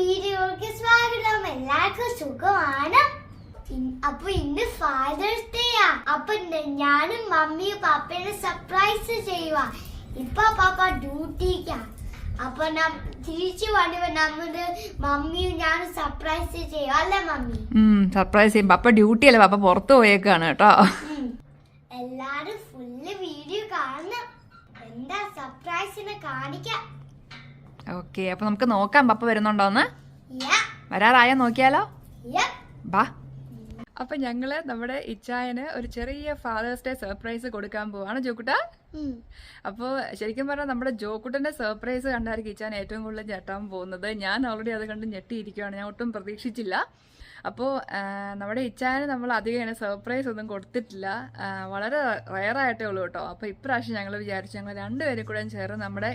വീഡിയോക്ക് സ്വാഗതം. എല്ലാവർക്കും സുഖമാണ്. അപ്പൊ ഇന്ന് ഫാദേഴ്സ് ഡേ ആ. അപ്പൊ ഞാനും മമ്മിയും പാപ്പയുടെ സർപ്രൈസ് ചെയ്യുക ഇപ്പൊ പാപ്പ ഡ്യൂട്ടിക്കാ അപ്പൊ നാം തിരിച്ചു വന്നപ്പോ നമ്മുടെ മമ്മിയും ഞാനും സർപ്രൈസ് ചെയ്യുക അല്ലേ മമ്മി? സർപ്രൈസ് ചെയ്യും. പാപ്പ ഡ്യൂട്ടി അല്ലേ? പാപ്പ പുറത്തു പോയേക്കാണ് കേട്ടോ. എല്ലാരും ഫുള്ള് വീഡിയോ കാണണം. എന്താ സർപ്രൈസിനെ കാണിക്കാം ഓക്കെ അപ്പൊ നമുക്ക് നോക്കാം. പപ്പ വരുന്നുണ്ടോന്ന് വരാറായ? നോക്കിയാലോ. ബാ. അപ്പൊ ഞങ്ങൾ നമ്മുടെ ഇച്ചായന് ഒരു ചെറിയ ഫാദേഴ്സ് ഡേ സർപ്രൈസ് കൊടുക്കാൻ പോവാണ് ജോക്കുട്ട. അപ്പോൾ ശരിക്കും പറഞ്ഞാൽ നമ്മുടെ ജോക്കുട്ടന്റെ സർപ്രൈസ് കണ്ടായിരിക്കും ഇച്ചാൻ ഏറ്റവും കൂടുതൽ ഞെട്ടാൻ പോകുന്നത്. ഞാൻ ഓൾറെഡി അത് കണ്ട് ഞെട്ടിയിരിക്കുകയാണ് ഞാൻ ഒട്ടും പ്രതീക്ഷിച്ചില്ല. അപ്പോൾ നമ്മുടെ ഇച്ചാന് നമ്മൾ അധികം സർപ്രൈസ് ഒന്നും കൊടുത്തിട്ടില്ല. വളരെ റയറായിട്ടേ ഉള്ളൂ കേട്ടോ. അപ്പോൾ ഇപ്രാവശ്യം ഞങ്ങൾ വിചാരിച്ചു ഞങ്ങൾ രണ്ടുപേരും കൂടെ ചേർന്ന് നമ്മുടെ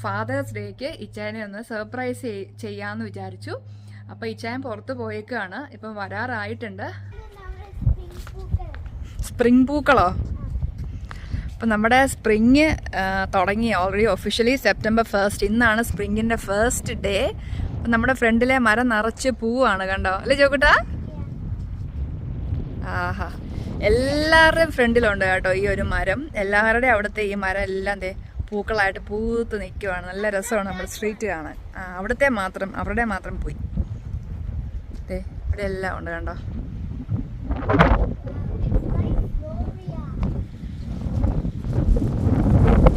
ഫാദേഴ്സ് ഡേക്ക് ഇച്ചായനെ ഒന്ന് സർപ്രൈസ് ചെയ്യാമെന്ന് വിചാരിച്ചു. അപ്പോൾ ഇച്ചായൻ പുറത്ത് പോയേക്കാണ്. ഇപ്പം വരാറായിട്ടുണ്ട്. സ്പ്രിംഗ് പൂക്കളോ? അപ്പം നമ്മുടെ സ്പ്രിങ് തുടങ്ങി. ഓൾറെഡി ഒഫീഷ്യലി സെപ്റ്റംബർ ഫസ്റ്റ് ഇന്നാണ് സ്പ്രിങ്ങിന്റെ ഫസ്റ്റ് ഡേ അപ്പം നമ്മുടെ ഫ്രണ്ടിലെ മരം നിറച്ച് പൂവാണ് കണ്ടോ? അല്ലേ ചോക്കട്ടാ ആഹാ. എല്ലാവരുടെയും ഫ്രണ്ടിലുണ്ട് കേട്ടോ ഈ ഒരു മരം. എല്ലാവരുടെയും അവിടുത്തെ ഈ മരം എല്ലാം ദേ പൂക്കളായിട്ട് പൂത്ത് നിൽക്കുവാണ് നല്ല രസമാണ് നമ്മൾ സ്ട്രീറ്റ് കാണാൻ. അവിടുത്തെ മാത്രം അവരുടെ മാത്രം പോയി. ഇവിടെ എല്ലാം ഉണ്ട് കണ്ടോ?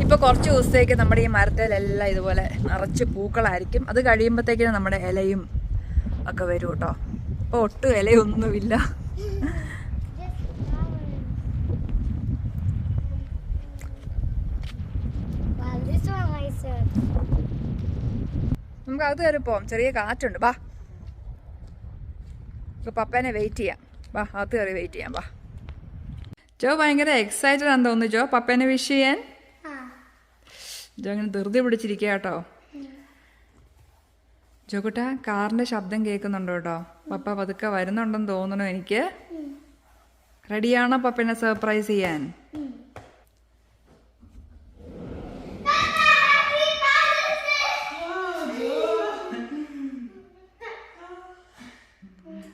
ഇപ്പൊ കുറച്ച് ദിവസത്തേക്ക് നമ്മുടെ ഈ മരത്തിലെല്ലാം ഇതുപോലെ നിറച്ച് പൂക്കളായിരിക്കും. അത് കഴിയുമ്പോഴത്തേക്കിനും നമ്മുടെ ഇലയും ഒക്കെ വരും കേട്ടോ. ഇപ്പൊ ഒട്ടും ഇലയൊന്നുമില്ല. നമുക്ക് അകത്ത് കയറി പോവാം. ചെറിയ കാറ്റുണ്ട്. വാ നമുക്ക് പപ്പേനെ വെയിറ്റ് ചെയ്യാം. വാ അകത്ത് കയറി വെയിറ്റ് ചെയ്യാം. വാ ജോ ഭയങ്കര എക്സൈറ്റഡ് ആണെന്ന് തോന്നുന്നു ജോ. പപ്പേനെ വിഷ് ചെയ്യാൻ. ജോ അങ്ങനെ ധൃതി പിടിച്ചിരിക്കുക കേട്ടോ. ജോക്കുട്ട കാറിന്റെ ശബ്ദം കേൾക്കുന്നുണ്ടോ കേട്ടോ? പപ്പ പതുക്കെ വരുന്നുണ്ടെന്ന് തോന്നുന്നു എനിക്ക്. റെഡിയാണോ പപ്പേനെ സർപ്രൈസ് ചെയ്യാൻ?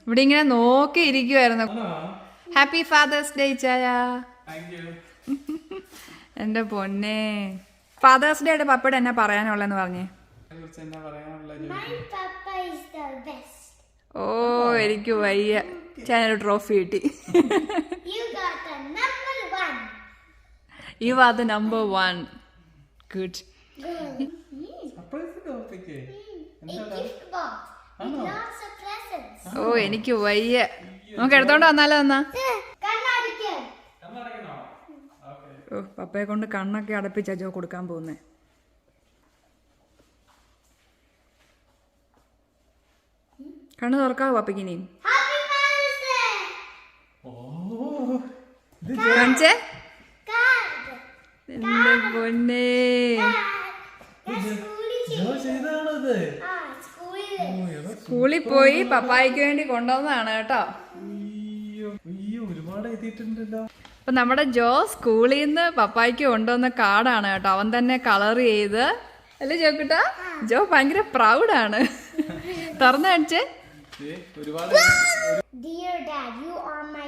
ഇവിടെ ഇങ്ങനെ നോക്കി ഇരിക്കുവായിരുന്നു ഹാപ്പി ഫാദേഴ്സ് ഡേ ചായ എന്റെ പൊന്നെ. ഫാദേഴ്സ് ഡേ ആയിട്ട് പപ്പയുടെ എന്നാ പറയാനുള്ളതെന്ന് പറഞ്ഞേ? ഓ എനിക്ക് വയ്യ. ചാനൽ ട്രോഫി കിട്ടി. You are the number one good A ഓ എനിക്ക് വയ്യ. നമുക്ക് എടുത്തോണ്ട് വന്നാലോ എന്നാ? കണ്ണാടിക്ക് ഓ പപ്പയെ കൊണ്ട് കണ്ണൊക്കെ അടപ്പിച്ച ജോ കൊടുക്കാൻ പോകുന്നേ. കണ്ണ് തുറക്കാവോ പപ്പയ്ക്ക് ഇനിയും? കാണിച്ചേ? എന്റെ പൊന്നേ. ചെയ്താണത് സ്കൂളിൽ പോയി പപ്പായ്ക്ക് വേണ്ടി കൊണ്ടുവന്നതാണ് കേട്ടോ അപ്പൊ നമ്മുടെ ജോ സ്കൂളിൽ നിന്ന് പപ്പായ്ക്ക് കൊണ്ടുവന്ന കാർഡാണ് കേട്ടോ അവൻ തന്നെ കളർ ചെയ്ത് അല്ലേ ജോ കിട്ടാ ജോ ഭയങ്കര പ്രൗഡാണ് തുറന്നു കാണിച്ചേ Dear Dad, you are my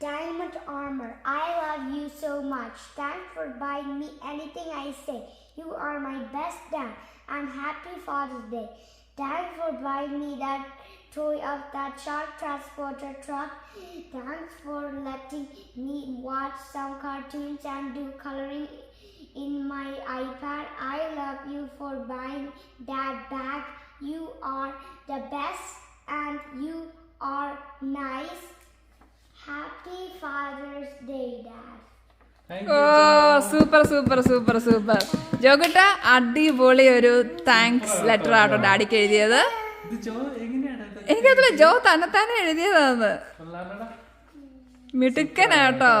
diamond armor. I love you so much. Thanks for buying me anything I say. You are my best dad. I'm happy Father's Day. Thanks for buying me that toy of that shark transporter truck. Thanks for letting me watch some cartoons and do coloring in my iPad. I love you for buying that bag. You are the best and you are nice. Happy Father's Day, Dad. Thank ഓ super super super super ജോക്കുട്ട അടിപൊളി ഒരു thanks letter ആട്ടോ ഡാഡിക്ക് എഴുതിയത്. ഇത് ജോ തന്നെത്താനെ എഴുതിയതാന്ന്. മിടുക്കനാട്ടോ.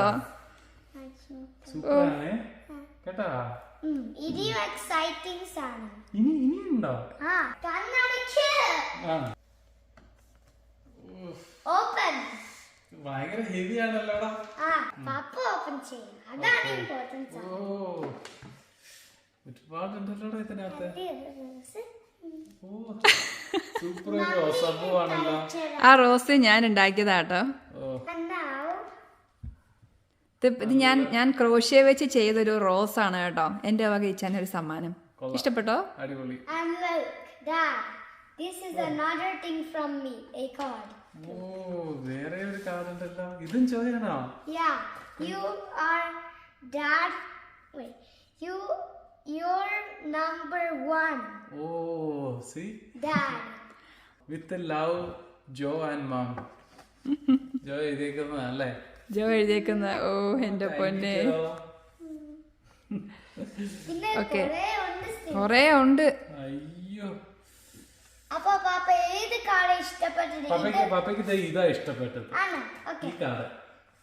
Exciting ആണ്. ഇനി ഇനിയുണ്ടോ? ആ കണ്ണടച്ച് ആ ഓപ്പൺ ഭയങ്കര ഹെവി ആണല്ലോടാ. ആ പപ്പ ഓപ്പൺ ചെയ്യും. അതാണ് ഇമ്പോർട്ടൻസ് ഓ. ഇതിനകത്ത്. ഓ സൂപ്പർ ആ റോസ് ഞാൻ ഉണ്ടാക്കിയതാട്ടോ. ഇത് ഞാൻ ഞാൻ ക്രോഷ്യ വെച്ച് ചെയ്തൊരു റോസ് ആണ് കേട്ടോ. എന്റെ വക ഇച്ഛാൻ ഒരു സമ്മാനം ഇഷ്ടപ്പെട്ടോ? അടിപൊളി. And look, Dad, this is another thing from me, a card. ഓ വേറെ ഒരു കാർഡ് ഉണ്ടല്ലോ ഇതും ചോയാണോ yeah you are dad you your number number one, oh see dad with love Jo and mom Jo എഴുതിയേക്കുന്നതല്ലേ Jo എഴുതിയേക്കുന്ന ഓ എന്റെ പൊന്നെ. ഓക്കെ കൊറേ. ഉണ്ട്. അയ്യോ. അപ്പൊ പാപ്പ ഏത് കാട ഇഷ്ടപ്പെട്ടത്? പാപ്പയ്ക്ക് പപ്പയ്ക്ക് ദേ ഇതാ ഇഷ്ടപ്പെട്ടത്. ആണോ? ഓക്കെ. ഈ കാട്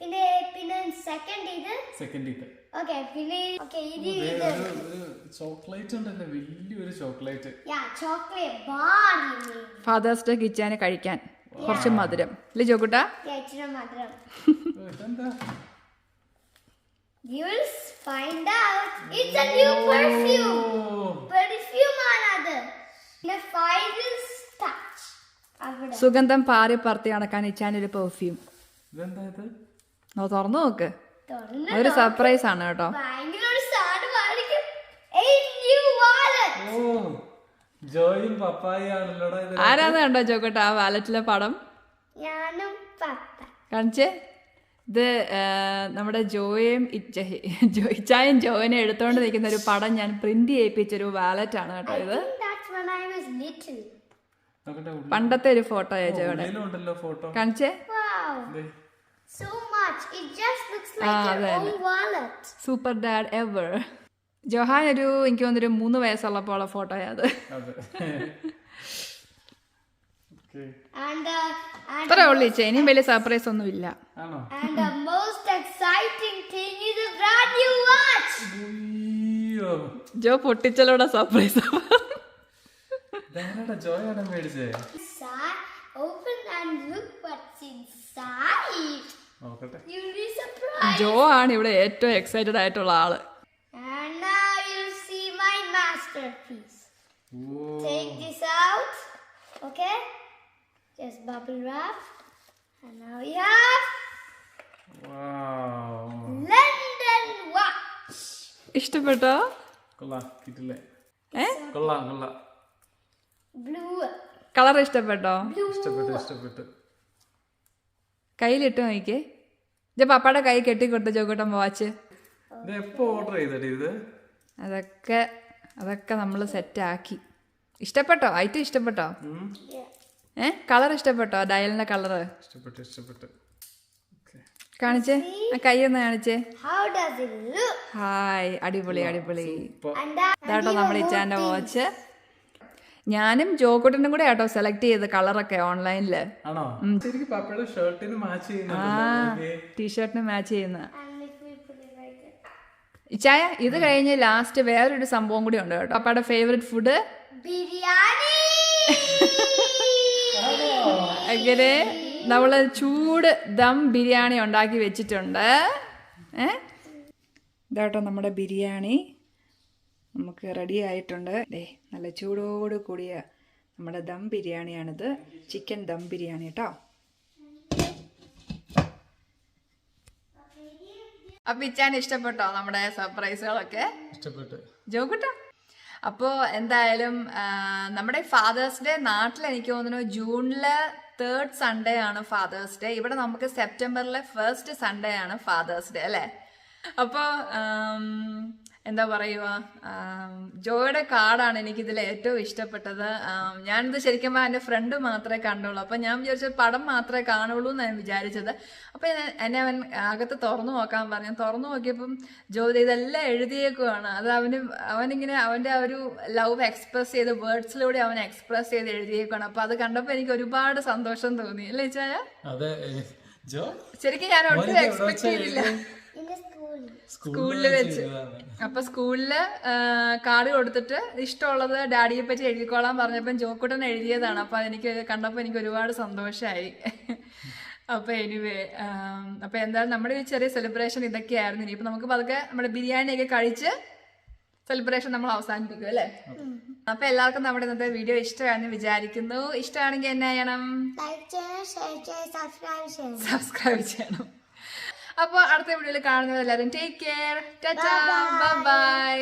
പിന്നെ പിന്നെ സെക്കൻഡ് ഇത്? സെക്കൻഡ് ഇത്. ഓക്കെ പിന്നെ ഓക്കെ ഇത് ദേ ഇത്. ഒരു ഒരു ചോക്ലേറ്റ് ഉണ്ടല്ലോ വലിയൊരു chocolate. Yeah chocolate bar father's day കിച്ചാന് കഴിക്കാൻ. കുറച്ച് മധുരം. ഇല്ലേ ജോക്കുട്ടാ? ഇച്ചിരി മാത്രം ഇതെന്താ? You will find out. It's a new perfume. Oh Perfume ആണത്. സുഗന്ധം പാറി പറത്തി നടക്കാൻ ഇച്ചാനൊരു പെർഫ്യൂം ഇതെന്താ ഇത് ഓ തുറന്നു നോക്ക്. ഒരു സർപ്രൈസ് ആണ് കേട്ടോ. ജോയും പപ്പായും ആണല്ലോടാ ഇത്. ആരാന്ന് കണ്ടോ ജോക്കട്ട ആ വാലറ്റിലെ പടം. ഞാനും. കാണിച്ചേ? ഇത് നമ്മുടെ ജോയും ഇച്ചായും ജോയിനെ എടുത്തോണ്ട് നിൽക്കുന്ന ഒരു പടം ഞാൻ പ്രിന്റ് ചെയ്യിപ്പിച്ചൊരു വാലറ്റ് ആണ് കേട്ടോ ഇത്. പണ്ടത്തെ ഒരു ഫോട്ടോ ഫോട്ടോ. കാണിച്ചേ? Wow. So much. It just looks like your then. own wallet. Super dad ever Johan ഒരു എനിക്ക് തോന്നുന്നൊരു മൂന്ന് വയസ്സുള്ളപ്പോൾ ഉള്ള ഫോട്ടോയാ അത്. uh, അത്രേ ഉള്ളു ഇനിയും വലിയ സർപ്രൈസ് ഒന്നും ഇല്ല. ആണോ? and the most exciting thing is a brand new watch. അയ്യോ ജോ പൊട്ടിച്ചലോടെ സർപ്രൈസ് കണ്ടോ ജോയ് ആണോ മേടിച്ചേ ജോ ആണ് ഇവിടെ ഏറ്റവും എക്സൈറ്റഡ് ആയിട്ടുള്ള ആൾ. ഇഷ്ടപ്പെട്ടോ? കൊള്ളാം കിട്ടില്ലേ? കൊള്ളാം കൊള്ളാം. Blue. കളർ ഇഷ്ടപ്പെട്ടോ? Blue. ഇഷ്ടപ്പെട്ടു ഇഷ്ടപ്പെട്ടു. കയ്യിലിട്ട് നോക്കിക്കേ. ഇത് പപ്പയുടെ കൈ കെട്ടിക്കൊടുത്ത ചോക്കട്ടം വാച്ച്. ഇത് എപ്പോ ഓർഡർ ചെയ്തടി ഇത്? അതൊക്കെ അതൊക്കെ നമ്മൾ സെറ്റാക്കി ഇഷ്ടപ്പെട്ടോ? ഐറ്റം ഇഷ്ടപ്പെട്ടോ. ഏ? കളർ ഇഷ്ടപ്പെട്ടോ? ഡയലിന്റെ കളർ ഇഷ്ടപ്പെട്ടു ഇഷ്ടപ്പെട്ടു. ഓക്കെ കാണിച്ചേ? ആ കൈ ഒന്ന് കാണിച്ചേ. How does it look? Hi അടിപൊളി അടിപൊളി. ഇതാട്ടോ നമ്മുടെ ഇച്ചാന്റെ വാച്ച് ഞാനും ജോക്കുട്ടനും കൂടെ ആട്ടോ സെലക്ട് ചെയ്ത് കളറൊക്കെ ഓൺലൈനിൽ ടീഷർട്ടിന് മാച്ച് ചെയ്യുന്ന. ഇച്ചായ ഇത് കഴിഞ്ഞ് ലാസ്റ്റ് വേറൊരു സംഭവം കൂടി ഉണ്ട് കേട്ടോ. പപ്പയുടെ ഫേവറേറ്റ് ഫുഡ് ബിരിയാണി! അങ്ങനെ നമ്മൾ ചൂട് ദം ബിരിയാണി ഉണ്ടാക്കി വെച്ചിട്ടുണ്ട്. ഏ? ഇതാട്ടോ നമ്മുടെ ബിരിയാണി. നമുക്ക് റെഡി ആയിട്ടുണ്ട്. ദേ നല്ല ചൂടോട് കൂടിയ നമ്മുടെ ദം ബിരിയാണിയാണിത്. ചിക്കൻ ദം ബിരിയാണി കേട്ടോ. അപ്പൊ ഇച്ചാൻ ഇഷ്ടപ്പെട്ടോ നമ്മുടെ സർപ്രൈസുകളൊക്കെ ഇഷ്ടപ്പെട്ടു. ജോക്കുട്ട. അപ്പോൾ എന്തായാലും നമ്മുടെ ഫാദേഴ്സ് ഡേ നാട്ടിൽ എനിക്ക് തോന്നുന്നു ജൂണിലെ തേർഡ് സൺഡേ ആണ് ഫാദേഴ്സ് ഡേ ഇവിടെ നമുക്ക് സെപ്റ്റംബറിലെ ഫസ്റ്റ് സൺഡേ ആണ് ഫാദേഴ്സ് ഡേ അല്ലേ? അപ്പോൾ എന്താ പറയുക? ജോയുടെ കാർഡാണ് എനിക്കിതിൽ ഏറ്റവും ഇഷ്ടപ്പെട്ടത്. ഞാനിത് ശരിക്കും എന്റെ ഫ്രണ്ട് മാത്രമേ കണ്ടുള്ളൂ. അപ്പം ഞാൻ വിചാരിച്ചത് പടം മാത്രമേ കാണുള്ളൂ എന്നാണ് ഞാൻ വിചാരിച്ചത്. അപ്പം എന്നെ അവൻ അകത്ത് തുറന്നു നോക്കാൻ പറഞ്ഞു. തുറന്നു നോക്കിയപ്പം ജോ ഇതെല്ലാം എഴുതിയേക്കുവാണ്. അത് അവന് അവനിങ്ങനെ അവന്റെ ആ ഒരു ലവ് എക്സ്പ്രസ് ചെയ്ത് വേർഡ്സിലൂടെ അവൻ എക്സ്പ്രസ് ചെയ്ത് എഴുതിയേക്കുവാണ്. അപ്പം അത് കണ്ടപ്പോൾ എനിക്ക് ഒരുപാട് സന്തോഷം തോന്നി. അല്ലേ ചായ ശരിക്കും ഞാൻ ഒട്ടും എക്സ്പെക്ട് ചെയ്തില്ല. സ്കൂളിൽ. വെച്ച്. അപ്പൊ സ്കൂളിൽ കാർഡ് കൊടുത്തിട്ട് ഇഷ്ടമുള്ളത് ഡാഡിയെ പറ്റി എഴുതിക്കോളാൻ പറഞ്ഞപ്പം ജോക്കുട്ടൻ എഴുതിയതാണ്. അപ്പൊ എനിക്ക് കണ്ടപ്പോൾ എനിക്ക് ഒരുപാട് സന്തോഷമായി അപ്പൊ എനിവേ അപ്പൊ എന്തായാലും നമ്മുടെ ഈ ചെറിയ സെലിബ്രേഷൻ ഇതൊക്കെയായിരുന്നു. ഇനിയിപ്പോ നമുക്ക് പതുക്കെ നമ്മുടെ ബിരിയാണി ഒക്കെ കഴിച്ച് സെലിബ്രേഷൻ നമ്മൾ അവസാനിപ്പിക്കും അല്ലേ? അപ്പൊ എല്ലാവർക്കും നമ്മുടെ ഇന്നത്തെ വീഡിയോ ഇഷ്ടമാണെന്ന് വിചാരിക്കുന്നു. ഇഷ്ടമാണെങ്കിൽ എന്നാ ലൈക്ക് ചെയ്യണം ഷെയർ ചെയ്യണം സബ്സ്ക്രൈബ് ചെയ്യണം. സബ്സ്ക്രൈബ് ചെയ്യണം. അപ്പോൾ അടുത്ത വീഡിയോയിൽ കാണുന്നത് എല്ലാവരും ടേക്ക് കെയർ ടാറ്റാ ബൈ